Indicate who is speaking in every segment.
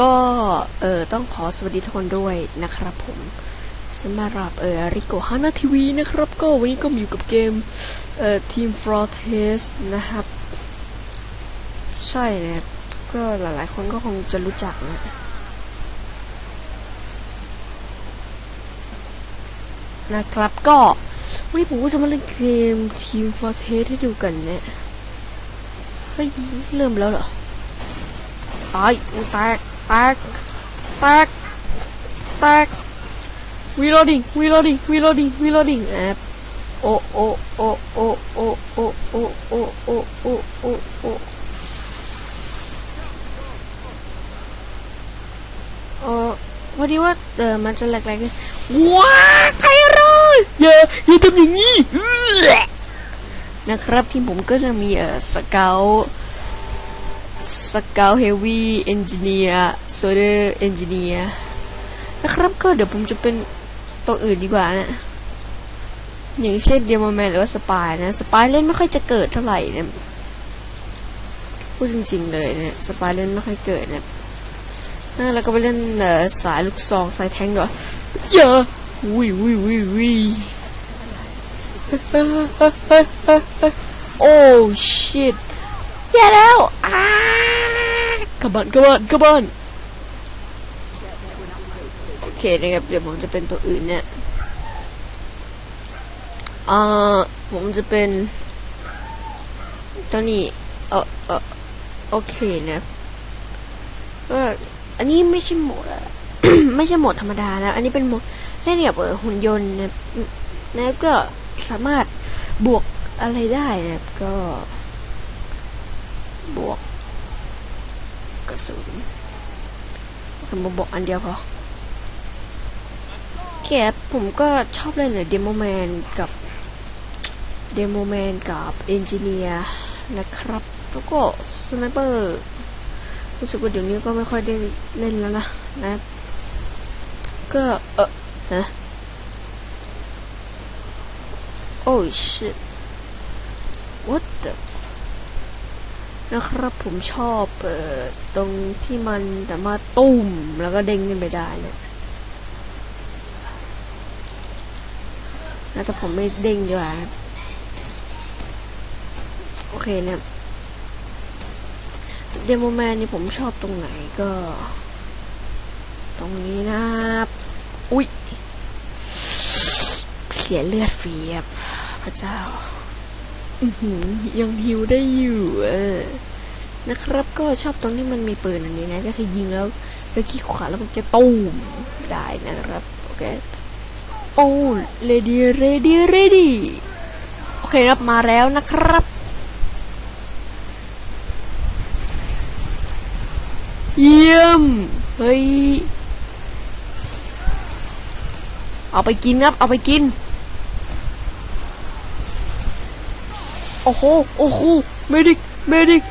Speaker 1: ก็เออต้องขอสวัสดีทุกคนด้วยนะครับผมสำหรับเออริโกฮานาทีวีนะครับ ก็วันนี้ก็มาอยู่กับเกมเอ่อทีมฟรอเทสนะครับ ใช่นะก็หลายๆ คนก็คงจะรู้จักนะนะครับก็วันนี้ผมก็จะมาเล่นเกมทีมฟรอเทสให้ดูกันเนี่ยเฮ้ยเริ่มแล้วเหรอตายแตก แตกแตกแตก reloading reloading reloading reloading แอบโอโอโอโอโอโอโอโอโอโอโอโอเออพอดีว่าเออมันจะแหลกๆเลยว้าใครเลยอย่าอย่าทำอย่างนี้นะครับที่ผมก็จะมีเออสเกล สเกลเฮวี่เอนจิเนียร์โซเดอร์เอนจิเนียร์นะครับก็เดี๋ยวผมจะเป็นตัวอื่นดีกว่านะ อย่างเช่นเดโมแมนหรือว่าสปายนะ สปายเล่นไม่ค่อยจะเกิดเท่าไหร่นะพูดจริงๆเลยเนี่ยสปายเล่นไม่ค่อยเกิดนะอ่าแล้วก็ไปเล่นเอ่อสายลูกซองสายแทงก์ด้วยอย่าวิววิววิววิโอ้ชิต แย่แล้วอ้ากระบอนกระบอนกระบอนโอเคนะครับเดี๋ยวผมจะเป็นตัวอื่นเนี่ยอ่าผมจะเป็นตัวนี้เออเออโอเคนะก็อันนี้ไม่ใช่โหมดอะไม่ใช่โหมดธรรมดานะ อันนี้เป็นโหมดเล่นกับเออหุ่นยนต์นะนะก็สามารถบวกอะไรได้นะก็ บวกกระสุนคำบอกอันเดียวพอแคปผมก็ชอบเล่นเลยเดโมแมนกับเดโมแมนกับเอนจิเนียร์นะครับ แล้วก็สไนเปอร์รู้สึกว่าเดี๋ยวนี้ก็ไม่ค่อยได้เล่นแล้วนะนะก็เออฮะโอ้ shit what the นะครับผมชอบเอ่อตรงที่มันสามารถตุ้มแล้วก็เด้งขึ้นไปได้เนะแล้วแต่ผมไม่เด้งดีกว่าโอเคเนี่ยเดโมแมนนี่ผมชอบตรงไหนก็ ตรงนี้นะอุ๊ยเสียเลือดฟรีครับพระเจ้า ยังฮิวได้อยู่ออนะครับก็ชอบตรงที่มันมีปืนอันนี้นะ ก็คือยิงแล้วแล้วคลิกขวาแล้วมันจะตูมได้นะครับ โอเคโอ้เรดี้เรดี้เรดี้โอเคครับมาแล้วนะครับเยี่ยม เฮ้ย เอาไปกินครับ เอาไปกิน โอ้โห โอ้โห เมดิก เมดิก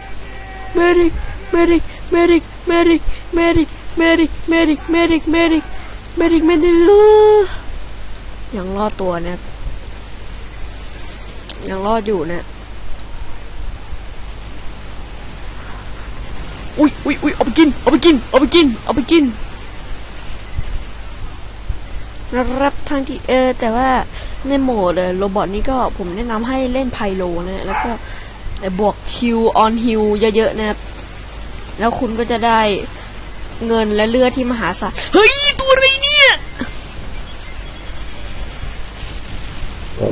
Speaker 1: เมดิก เมดิก เมดิก เมดิก เมดิก เมดิก เมดิก เมดิก เมดิก เมดิก เมดิกยังรอดตัวนะยังรอดอยู่นะอุ้ยอุ้ยอุ้ยเอาไปกิน เอาไปกิน เอาไปกิน เอาไปกิน รับทางที่เออแต่ว่าในโหมดโรบอทนี้ก็ผมแนะนำให้เล่นไพโลนะแล้วก็บวกคิวออนฮิวเยอะๆนะครับ แล้วคุณก็จะได้เงินและเลือดที่มหาศาลเฮ้ย ตัวอะไรเนี่ยโอ้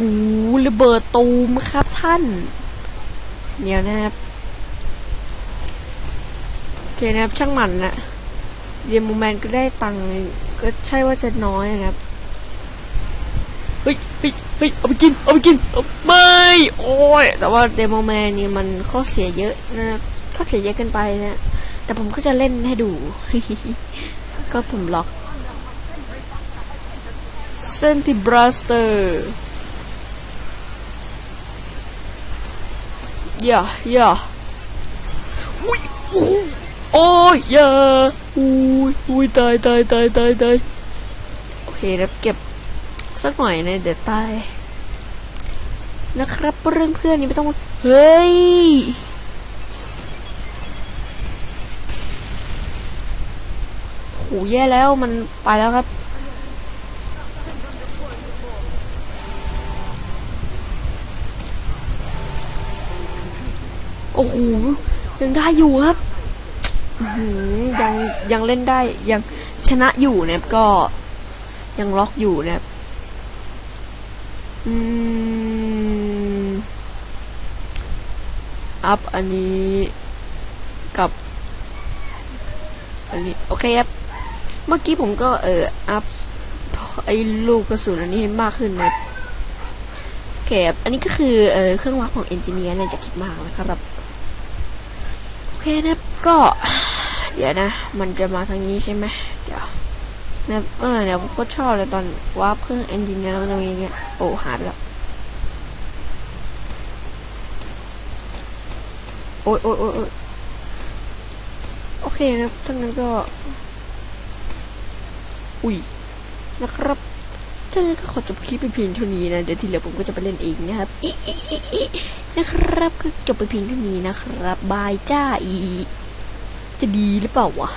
Speaker 1: ระเบิดตูมครับท่าน เดี๋ยวนะครับ โอเคนะครับ ช่างมันนะเดียมแมนก็ได้ตังค์ก็ใช่ว่าจะน้อยนะครับ เฮ้ย เอาไปกิน เอาไปกิน ไม่ โอ้ย แต่ว่าเดโมแมนนี่มันข้อเสียเยอะนะครับข้อเสียเยอะเกินไปนะ แต่ผมก็จะเล่นให้ดู ก็ผมล็อกเซนติบราสเตอร์อย่าอย่าอุ้ยโอ้ยอย่าอุ้ยอุ้ยตายตายตายตายตายโอเคนะเก็บ สักหน่อยในเดี๋ยวตายนะครับเรื่องเพื่อนนี่ไม่ต้องเฮ้ยหแย่แล้วมันไปแล้วครับโอ้โหยังได้อยู่ครับยังยังเล่นได้ยังชนะอยู่นะครับก็ยังล็อกอยู่นะครับ อัพอันนี้กับ อันนี้ โอเคครับ เมื่อกี้ผมก็เอออัพไอ้ลูกกระสุนอันนี้ให้มากขึ้นนะโอเคครับ อันนี้ก็คือเออเครื่องวัดของเอนจิเนียร์เนี่ยจะคิดมากนะครับโอเคนะก็ เดี๋ยวนะ มันจะมาทางนี้ใช่ไหมเดี๋ยว นะเออเนี่ยผมก็ชอบเลยตอนวาร์ปเครื่องเอนจิเนียร์แล้วมันจะมีเนี่ยโอ้หายไปแล้วโอ้ยโอ้ยโอ้ยโอเคนะทั้งนั้นก็ อุ้ยนะครับท่านก็ขอจบคลิปไปเพียงเท่านี้นะเดี๋ยวทีเหลือผมก็จะไปเล่นเองนะครับอีอีอีอีนะครับก็จบไปเพียงเท่านี้นะครับบายจ้าอีจะดีหรือเปล่าวะ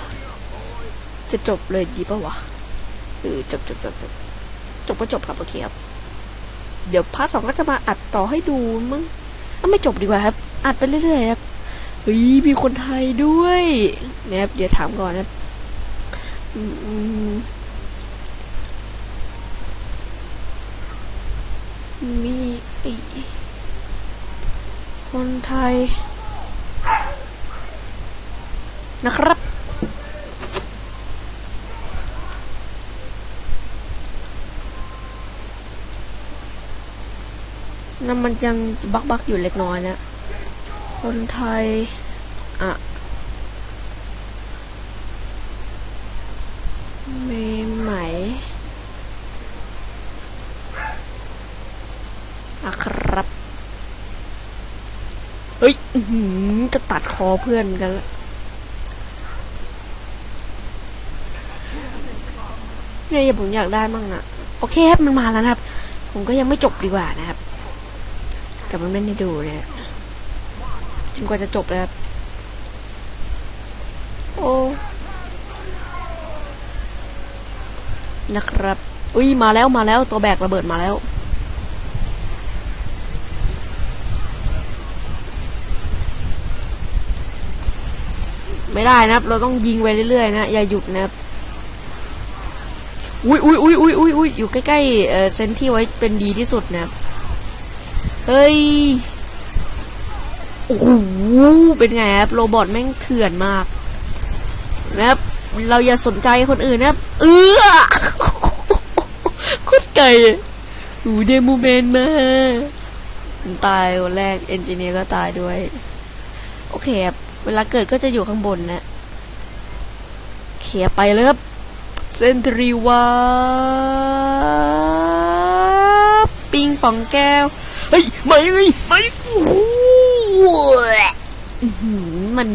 Speaker 1: จะจบเลยดีเปล่าวะ เออจบจบจบจบจบก็จบครับโอเคครับเดี๋ยวพาร์ทสองก็จะมาอัดต่อให้ดูมั้งก็ไม่จบดีกว่าครับ อัดไปเรื่อยๆครับเฮ้ยมีคนไทยด้วยนะครับเดี๋ยวถามก่อนนะมมีไอคนไทยนะครับ นั่นมันยังบักบักอยู่เล็กน้อยนะ คนไทย อะมีไหมอะครับ เฮ้ยจะตัดคอเพื่อนกันละเนี่ยผมอยากได้มั่งอะโอเคครับ มันมาแล้วนะครับ ผมก็ยังไม่จบดีกว่านะครับ แต่มันไม่ได้ดูเนี่ยจนกว่าจะจบเลยครับโอ้นะครับ อุ้ยมาแล้วมาแล้วตัวแบกระเบิดมาแล้วไม่ได้นะครับ เราต้องยิงไปเรื่อยๆ นะ อย่าหยุดนะครับ อุ้ยอุ้ยอุ้ยอุ้ยอุ้ยอุ้ยอยู่ใกล้ๆเอ่อเซนที่ไว้เป็นดีที่สุดนะครับ เฮ้ย โอ้โห เป็นไงครับ โรบอทแม่งเถื่อนมากนะครับ เราอย่าสนใจคนอื่นนะครับ เออโคตรไกลอะอูเดโมเมนมาตายคนแรก เอนจิเนียร์ก็ตายด้วย โอเคครับ เวลาเกิดก็จะอยู่ข้างบนนะเขียไปเลยครับ เซนทรีวาปิงปองแก้ว เฮ้ยไม่เอ้ยไม่โอ้โหมัน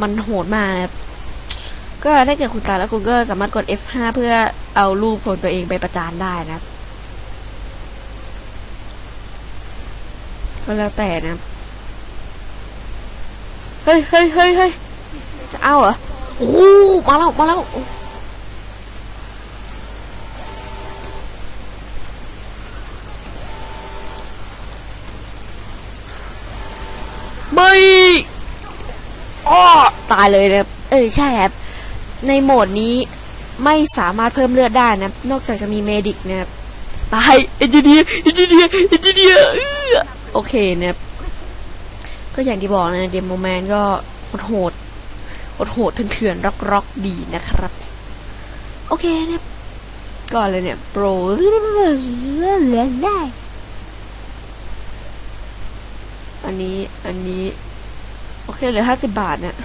Speaker 1: มันโหดมากนะครับก็ถ้าเกิดคุณตายแล้วคุณก็สามารถกด F5 เพื่อเอารูปของตัวเองไปประจานได้นะก็แล้วแต่นะ เฮ้ยเฮ้ยเฮ้ยเฮ้ยจะเอาเหรอ โอ้ มาแล้ว มาแล้ว ไม่อ้อตายเลยนะครับ เออใช่ครับ ในโหมดนี้ไม่สามารถเพิ่มเลือดได้นะ นอกจากจะมีเมดิกนะครับ ตายเอนจิเนียเอนจิเนียเอนจิเนียโอเคนะครับ ก็อย่างที่บอกนะเดมโมแมนก็โหดโหดโหดเถื่อนๆร็อกร็อกๆดีนะครับ โอเคนะครับก่อนเลยเนี่ยโปรเล่นได้ อันนี้อันนี้ โอเคเหลือห้าสิบบาทเนี่ย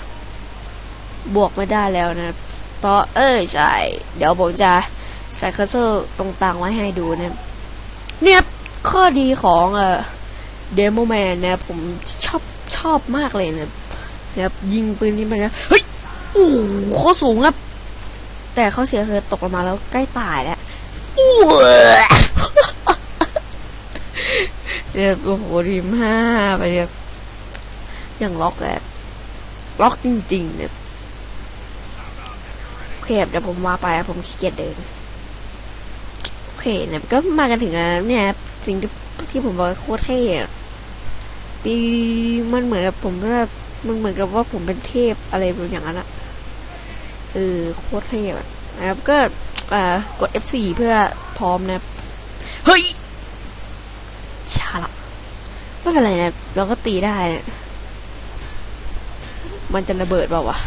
Speaker 1: บวกไม่ได้แล้วนะเพราะเออใช่ เดี๋ยวผมจะใส่เคอร์เซอร์ตรงต่างไว้ให้ดูนะเนี่ยข้อดีของเอ่อเดโมแมนนะผมชอบชอบมากเลยนะนะยิงปืนนี้ไปนะเฮ้ยโอ้โหโคสูงครับ แต่เขาเสียคือตกลงมาแล้วใกล้ตายแล้ว อ้วเจ็บโอ้โหทีมห้าไปแบบอย่างล็อกแหละล็อกจริง ๆ เนี่ยโอเคเดี๋ยวผมว่าไปผมขี้เกียจเดินโอเคเนี่ยก็มากันถึงแล้วเนี่ยสิ่งที่ที่ผมบอกโคตรเท่ปีมันเหมือนกับผมว่ามันเหมือนกับว่าผมเป็นเทพอะไรแบบอย่างนั้นอะเออโคตรเท่อะนะครับก็กด F4 เพื่อพร้อมนะเฮ้ย ไม่เป็นไรนะเราก็ตีได้นะมันจะระเบิดเปล่าวะ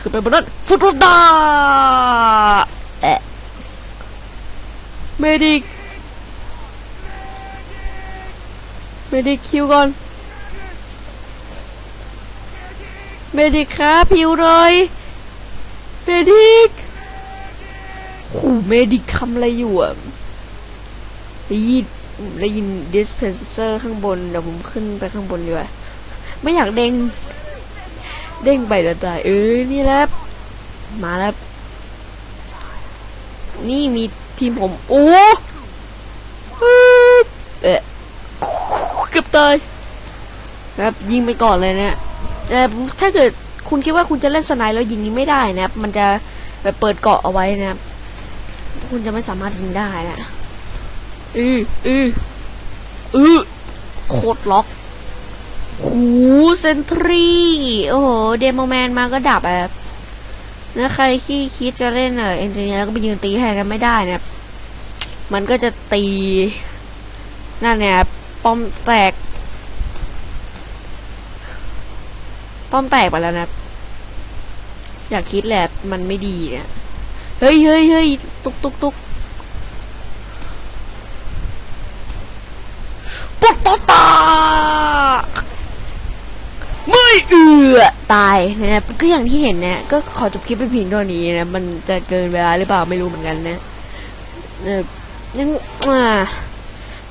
Speaker 1: คือไปบนนั้นฟุตบอลดาแอะเมดิกเมดิกคิวก่อนเมดิกครับพิวหน่อยเมดิกโหูเมดิกทำอะไรอยู่อะยิน ได้ยินดิสเพนเซอร์ข้างบน เดี๋ยวผมขึ้นไปข้างบนดีกว่า ไม่อยากเด้ง เด้งไปแล้วตาย เอ้ยนี่แหละมาแล้ว นี่มีทีมผม โอ้เอ๊ะเกือบตายครับยิงไปก่อนเลยเนี่ยแต่ถ้าเกิดคุณคิดว่าคุณจะเล่นสไนด์แล้วยิงนี้ไม่ได้นะครับ มันจะแบบเปิดเกาะเอาไว้นะครับ คุณจะไม่สามารถยิงได้นะ อืออืออือโคตรล็อกหูเซนทรี โอ้โห เดโมแมนมาก็ดับอะนะใครขี้คิดจะเล่นเออเอนจิเนียร์ก็ไปยืนตีแทนกันไม่ได้นะมันก็จะตี นั่นเนี่ยป้อมแตก ป้อมแตกไปแล้วนะ อยากคิดแหละมันไม่ดีเนี่ย เฮ้ยเฮ้ยเฮ้ยตุกตุกตุกปุ๊บตตา ไม่ เอือตายนะครับก็อย่างที่เห็นนะก็ขอจบคลิปไปเพียงเท่านี้นะมันจะเกินเวลาหรือเปล่าไม่รู้เหมือนกันนะเออยังอ่า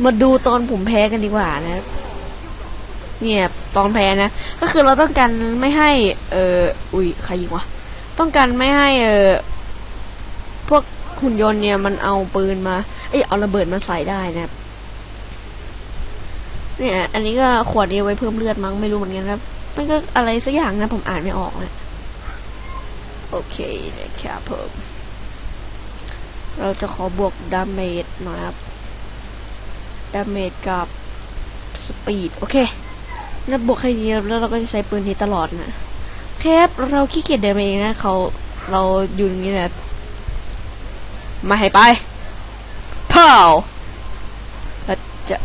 Speaker 1: มาดูตอนผมแพ้กันดีกว่านะ เนี่ยตอนแพ้นะ ก็คือเราต้องการไม่ให้ เอออุ้ยใครยิงวะต้องการไม่ให้เออพวกหุ่นยนต์เนี่ยมันเอาปืนมา เอ้ยเอาระเบิดมาใส่ได้นะครับเนี่ย อันนี้ก็ขวดนี้ไว้เพิ่มเลือดมั้งไม่รู้เหมือนกันครับ มันก็อะไรสักอย่างนะผมอ่านไม่ออกนะโอเคนะครับผมเราจะขอบวกดาเมจหน่อยครับดาเมจกับสปีดโอเคนับบวกแค่นี้แล้วเราก็จะใช้ปืนนี้ตลอดนะแคบเราขี้เกียจเดินไปเองนะเขาเราอยู่อย่างนี้แหละมาให้ไปเผาเราจะ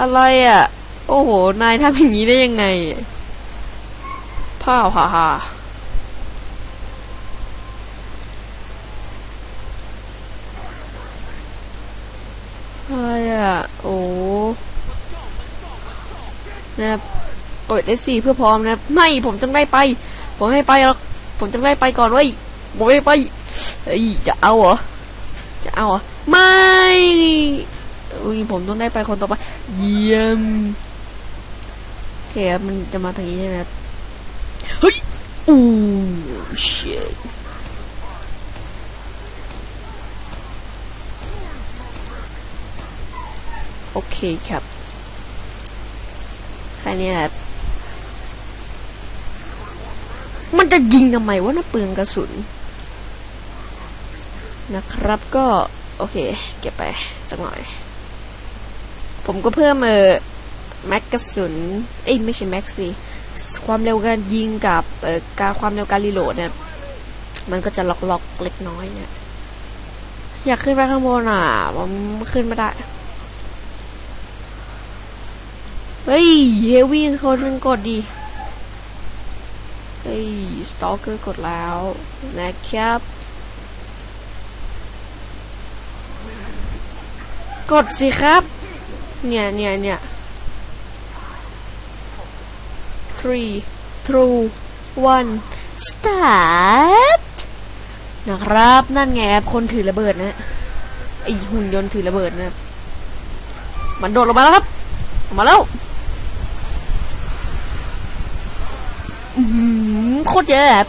Speaker 1: อะไรอะ โอ้โห นายทำอย่างนี้ได้ยังไงพ่าฮ่าฮ่าอะไรอะ โอ้นะครับกด S4 เพื่อพร้อมนะไม่ ผมต้องได้ไป ผมให้ไปแล้วผมต้องได้ไปก่อนเว้ยผมไม่ไปเฮ้ยจะเอาเหรอ จะเอาเหรอ ไม่ อุ้ยผมต้องได้ไปคนต่อไป เยี่ยมโอเคครับมันจะมาทางนี้ใช่ไหมครับเฮ้ยอู้ชิตโอเคครับแค่นี้ครับมันจะยิงทำไมวะน่ะปืนกระสุน นะครับก็ โอเค เก็บไปสักหน่อย ผมก็เพิ่มเออแม็กกระสุนเอ้ยไม่ใช่แม็กสิความเร็วการยิงกับเอ่อการความเร็วการรีโหลดเนี่ยมันก็จะล็อกล็อกเล็กน้อยเนี่ยอยากขึ้นไปข้างบนอะผมขึ้นไม่ได้ เฮ้ยเฮวี่คนนึงกดดีเฮ้ยสตอเกอร์กดแล้วนะครับ กดสิครับ เนี่ยเนี่ยเนี่ย three two one start นะครับ นั่นไงครับคนถือระเบิดนะไอหุ่นยนต์ถือระเบิดนะมันโดดลงมาแล้วครับออกมาแล้วอื้อหือโคตรเยอะครับ